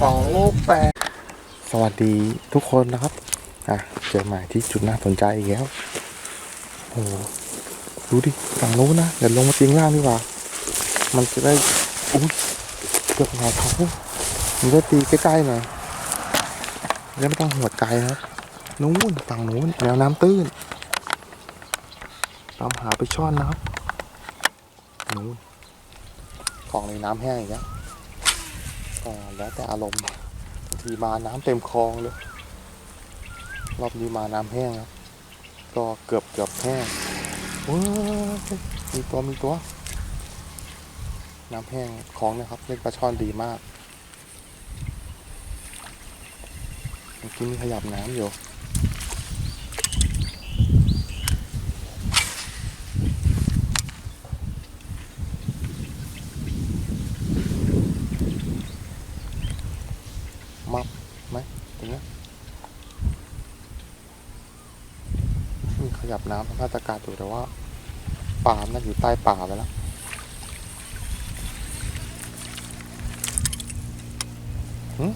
สองลูกแปดสวัสดีทุกคนนะครับ อะ เจอใหม่ที่จุดน่าสนใจอีกแล้วโอ้โหดูดิฝั่งโน้นนะเดี๋ยวลงมาตีข้งล่างดีกว่า มันจะได้อุ้ยเกือบหงายท้องมันจะตีใกล้ๆหน่อยแล้วไม่ต้องหัวใจนะนู้นฝั่งนู้นแนวน้ำตื้นตามหาไปช่อนนะครับนู้นกล่องในน้ำแห้งอีกแล้ว แล้วแต่อารมณ์บางทีมาน้ำเต็มคลองเลย รอบนี้มาน้ำแห้งครับ ก็เกือบเกือบแห้งว้ามีตัวมีตัว น้ำแห้งคลองนะครับ เล่นปลาช่อนดีมากเมื่อกี้มีขยับน้ำอยู่ มับไหมตรงเนี้ยมี ขยับน้ำทำท่าตะการอยู่แต่ว่าป่ามันอยู่ใต้ป่าไปแล้วหึ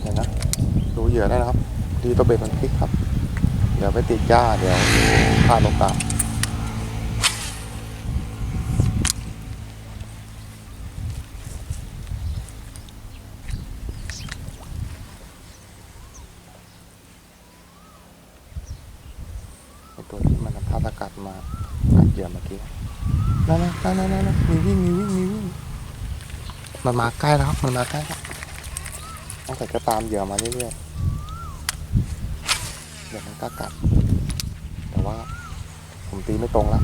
เห็นนะดูเหยื่อได้นะครับ ดีตัวเบ็ดมันพลิกครับ เดี๋ยวไปติดหญ้าเดี๋ยวพลาดโอกาส ตัวที่มันทำท่าตะกัดมากัดเหยื่อเมื่อกี้นั่นนะนั่นนั่นมีวิ่งมีวิ่งมีวิ่งมันมาใกล้แล้วครับมันมาใกล้แล้วต้องใส่กระตามเหยื่อมาเรื่อยๆเดี๋ยวมันก็กัด แต่ว่าผมตีไม่ตรงแล้ว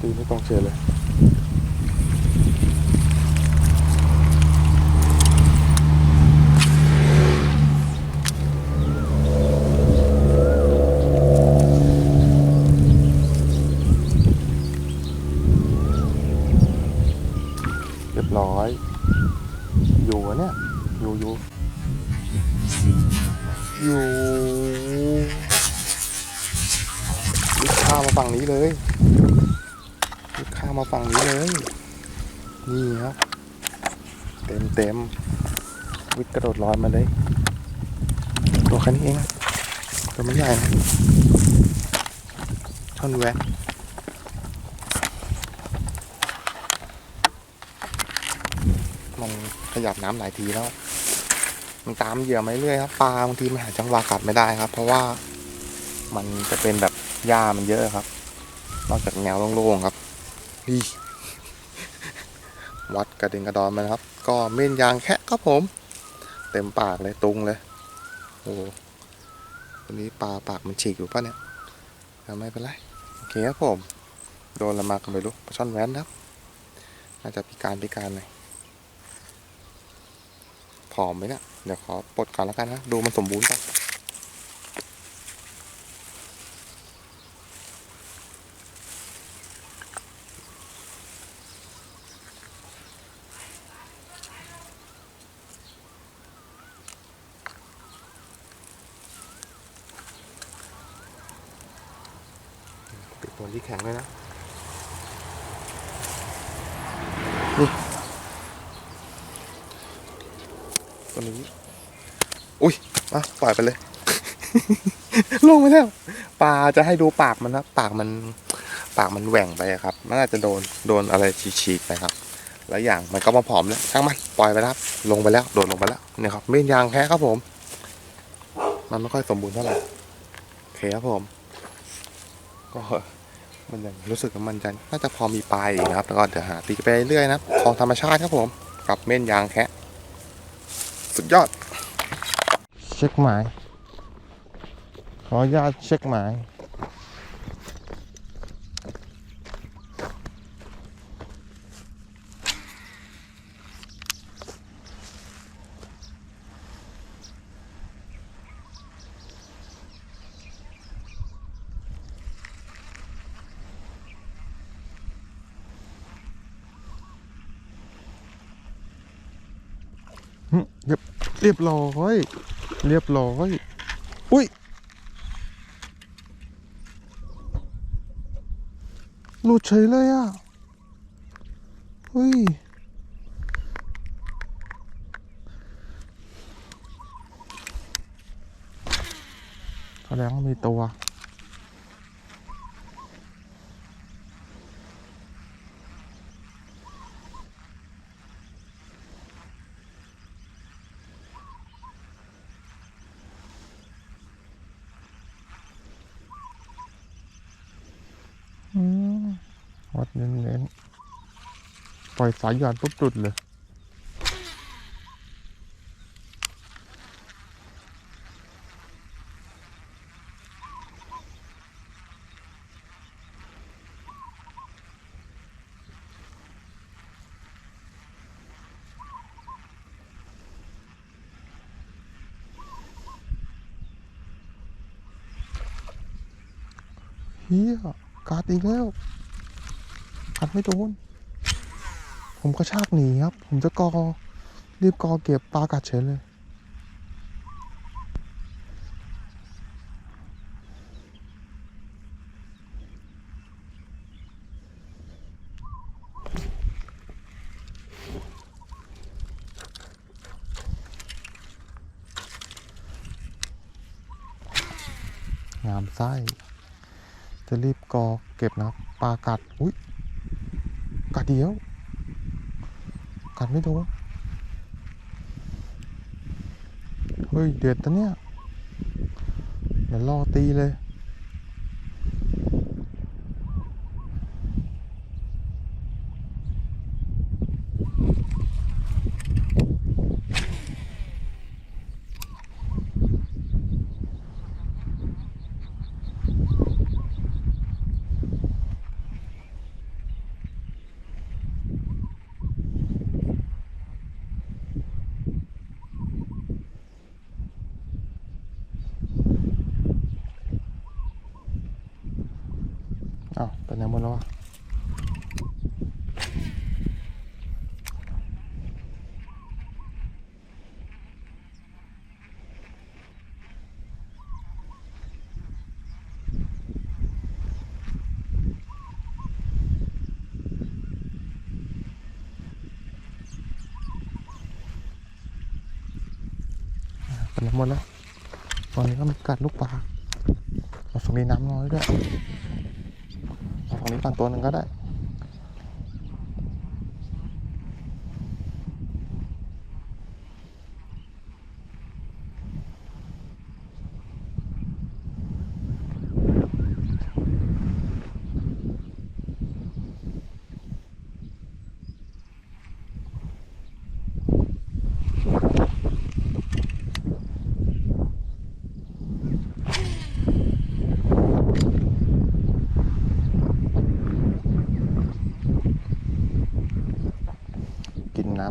ตีไม่ตรงเฉยเลย เร้อย อยู่อะเนี่ย อยู่อยู่อยู่ลึกข้ามมาฝั่งนี้เลยลึกข้ามมาฝั่งนี้เลย นี่ครับ เต็มเต็มวิทย์กระโดดลอยมาเลย ตัวแค่นี้เองตัวไม่ใหญ่นะช่อนแวะ มันขยับน้ำหลายทีแล้ว มันตามเหยื่อมาเรื่อยครับปลาบางทีมันหาจังหวะกัดไม่ได้ครับ เพราะว่ามันจะเป็นแบบหญ้ามันเยอะครับ นอกจากแนวโล่งๆครับนี่วัดกระเด็นกระดอนมานะครับ ก็เม่นยางแค่ครับผม เต็มปากเลยตุงเลยโอ้วันนี้ปลาปากมันฉีกอยู่ป่ะเนี่ยแต่ไม่เป็นไรโอเคครับผม โดนละมากันไปลูกปลาช่อนแว้นครับ น่าจะพิการพิการหน่อย อมไหมเนี่ยเดี๋ยวขอปลดก่อนแล้วกันนะ ดูมันสมบูรณ์ก่อนปิดตัวที่แข็งเลยนะ ตัวนี้ อุ้ยอะปล่อยไปเลย ลงไปแล้วปลาจะให้ดูปากมันนะปากมันปากมันแหว่งไปครับนอาจะโดนโดนอะไรฉีกๆไปครับ แล้วอย่างมันก็มาผอมแล้วช่างมันปล่อยไปแล้วครับลงไปแล้ว โดดลงไปแล้วเนี่ยครับเม่นยางแค่ครับผม มันไม่ค่อยสมบูรณ์เท่าไหร่โอเคครับผม ก็มันยังรู้สึกว่ามันจะน่าจะพอมีปลายอีกนะครับ แล้วก็เดี๋ยวหาตีไปเรื่อยนะครับของธรรมชาติครับผม กับเม่นยางแคะ สุดยอด เช็คหมาย ขออนุญาตเช็คหมาย เรียบร้อย เรียบร้อย อุ้ย หลุดเฉยเลยอะอุ้ย แสดงว่ามีตัว วัดเน้นๆปล่อยสายหย่อนปุ๊บจุดเลยเฮียกาดอีกแล้ว กัดไม่โดน ผมก็ชากหนีครับ ผมจะกอ รีบกอเก็บปลากัดเฉยเลย งามไส้ จะรีบกอเก็บนะครับปลากัด อุ้ย กัดเดียว กัดไม่โดนเฮ้ย เด็ดนะเนี่ยเดี๋ยวรอตีเลย อ้าวไปไหนหมดแล้ววะไปไหนหมดแล้วตอนนี้ก็มีกัดลูกปลาเอาฝั่งนี้น้ำน้อยด้วย เอางนี้ก่อนตัวหนึ่งก็ได้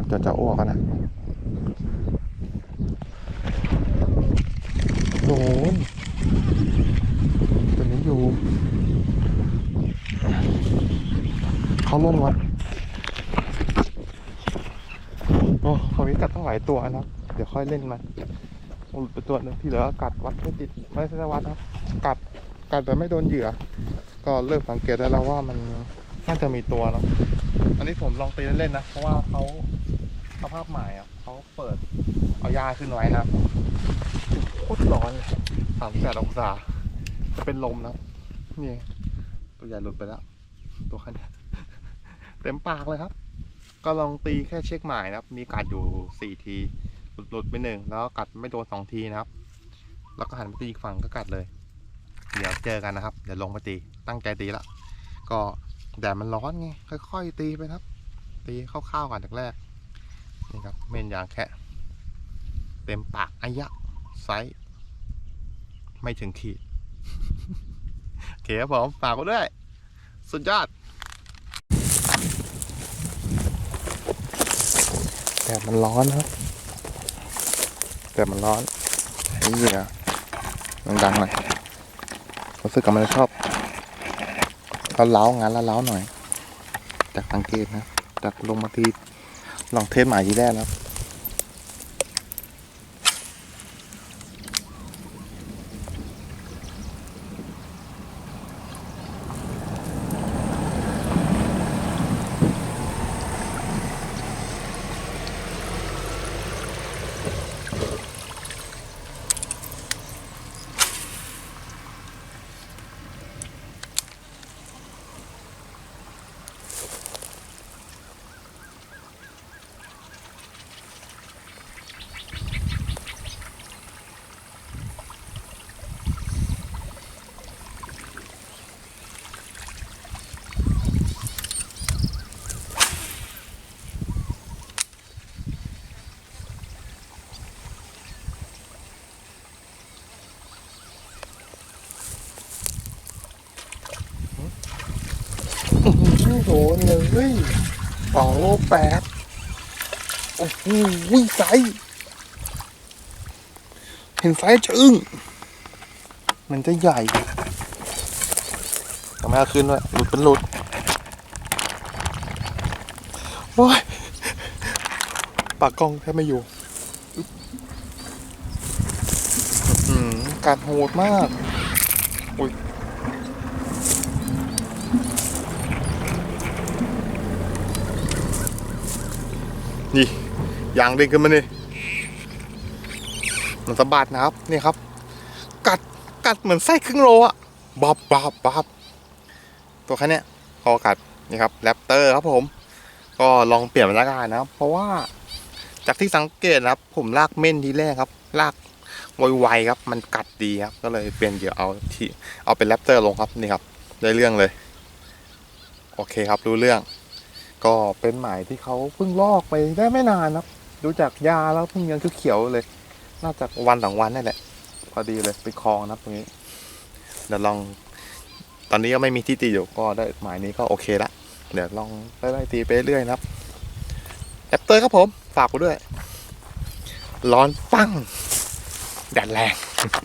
จนจะอ้วกแล้วนะโดนตัวนี้อยู่ เขาล่นวะโอ้ฝั่งนี้กัดตั้งหลายตัวนะครับเดี๋ยวค่อยเล่นมันหลุดไปตัวนึงที่เหลือกัดวัดไม่ติดไม่ใช่วัดนะกัดกัดแต่ไม่โดนเหยื่อ ก็เริ่มสังเกตได้แล้วว่ามันน่าจะมีตัวเนาะอันนี้ผมลองตีเล่นๆนะ เพราะว่าเขา สภาพใหม่อะเขาเปิดเอายาขึ้นไว้นะครับโคตรร้อนเลยสามแปดองศาจะเป็นลมนะนี่ตัวใหญ่หลุดไปแล้ว ตัวแค่เนี้เต็มปากเลยครับ ก็ลองตีแค่เช็คหมายนะครับ มีกัดอยู่สี่ทีหลุดหลุดไปหนึ่งแล้วกัดไม่โดนสองทีนะครับ แล้วก็หันไปตีอีกฝั่งก็กัดเลย เดี๋ยวเจอกันนะครับ เดี๋ยวลงไปตีตั้งใจตีละ ก็แดดมันร้อนไงค่อย ๆ ตีไปครับ ตีคร่าวๆก่อนจากแรก นี่ครับเม่นยางแค่เต็มปากอายะไซส์ไม่ถึงขีดโอเคครับผมฝากไว้ด้วย สุดยอดแดดมันร้อนครับแดดมันร้อนนี่นะดังๆหน่อยรู้สึกกับมันชอบเราเล้างานแล้วเล้าหน่อย จากสังเกตนะจากลงมาที ลองเทสหมายทีแรก แล้วสองโลแปดโอ้โหไซส์เห็นไซจะอึ้งมันจะใหญ่ทำไมเอาขึ้นด้วยหลุดเป็นหลุดโอ้ยปากกล้องแทบไม่อยู่อืมกัดโหดมาก อุ้ย นี่ ยางเด้งขึ้นมานี่มันสะบัดนะครับนี่ครับ กัดกัดเหมือนไส้ครึ่งโลอะบับบับบับตัวแค่เนี้ยพอกัดนี่ครับแรปเตอร์ครับผม ก็ลองเปลี่ยนบรรยากาศนะครับ เพราะว่าจากที่สังเกตนะครับ ผมลากเม่นทีแรกครับ ลากไวๆครับ มันกัดดีครับ ก็เลยเปลี่ยนเหยื่อเอาที่เอาเป็นแรปเตอร์ลงครับนี่ครับ ได้เรื่องเลย โอเคครับรู้เรื่อง ก็เป็นหมายที่เขาเพิ่งลอกไปได้ไม่นานครับ ดูจากยาแล้วเพิ่งยังเขียวเลย น่าจะวันสองวันนั่นแหละ พอดีเลยไปคลองนะครับตรงนี้ เดี๋ยวลอง ตอนนี้ก็ไม่มีที่ตีอยู่ก็ได้หมายนี้ก็โอเคละ เดี๋ยวลองไล่ๆตีไปเรื่อยนะครับแอปเตอร์ครับผม ฝากกูด้วย ร้อนปั้งแดดแรง